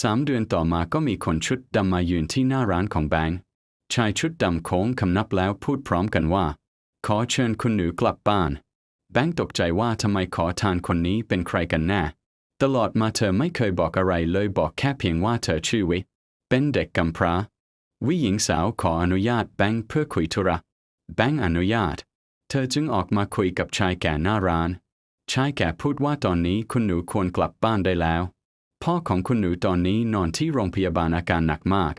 สามเดือนต่อมาก็มีคนชุดดำมายืนที่หน้าร้านของแบงค์ชายชุดดำโค้งคำนับแล้วพูดพร้อมกันว่า ขอเชิญคุณหนูกลับบ้าน แบงค์ตกใจว่าทำไมขอทานคนนี้เป็นใครกันแน่ตลอดมาเธอไม่เคยบอกอะไรเลยบอกแค่เพียงว่าเธอชื่อวิ เป็นเด็กกำพร้า วิหญิงสาวขออนุญาตแบงค์เพื่อคุยธุระ แบงค์อนุญาต เธอจึงออกมาคุยกับชายแก่หน้าร้าน ชายแก่พูดว่าตอนนี้คุณหนูควรกลับบ้านได้แล้ว พ่อของคุณหนูตอนนี้นอนที่โรงพยาบาลอาการหนักมาก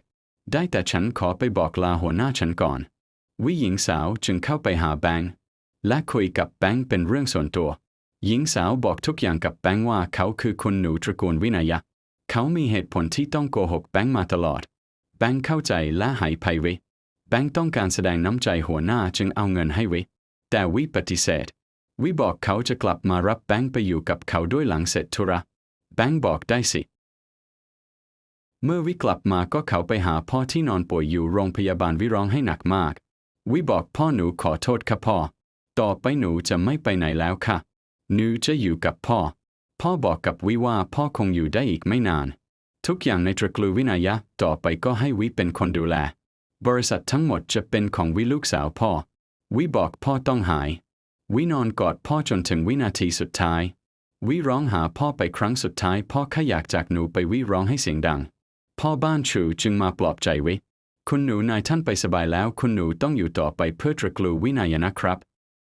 ได้แต่ฉันขอไปบอกลาหัวหน้าฉันก่อน วิหญิงสาวจึงเข้าไปหาแบงค์และคุยกับแบงค์เป็นเรื่องส่วนตัว หญิงสาวบอกทุกอย่างกับแบงค์ว่าเขาคือคุณหนูตระกูลวินัยะ เขามีเหตุผลที่ต้องโกหกแบงค์มาตลอด แบงค์เข้าใจและหายไปวิแบงค์ต้องการแสดงน้ำใจหัวหน้าจึงเอาเงินให้วิ แต่วิปฏิเสธ วิบอกเขาจะกลับมารับแบงค์ไปอยู่กับเขาด้วยหลังเสร็จธุระ แบงค์บอกได้สิ เมื่อวิกลับมาก็เขาไปหาพ่อที่นอนป่วยอยู่โรงพยาบาลวิร้องให้หนักมาก วิบอกพ่อหนูขอโทษค่ะพ่อ ต่อไปหนูจะไม่ไปไหนแล้วค่ะ หนูจะอยู่กับพ่อ พ่อบอกกับวิว่าพ่อคงอยู่ได้อีกไม่นาน ทุกอย่างในตระกูลวินายะต่อไปก็ให้วิเป็นคนดูแล บริษัททั้งหมดจะเป็นของวิลูกสาวพ่อ วิบอกพ่อต้องหาย วินอนกอดพ่อจนถึงวินาทีสุดท้าย วิร้องหาพ่อไปครั้งสุดท้าย พ่อแค่อยากจากหนูไปวิร้องให้เสียงดัง พ่อบ้านชูจึงมาปลอบใจวิคุณหนูนายท่านไปสบายแล้ว คุณหนูต้องอยู่ต่อไปเพื่อตระกูวินัยนะครับ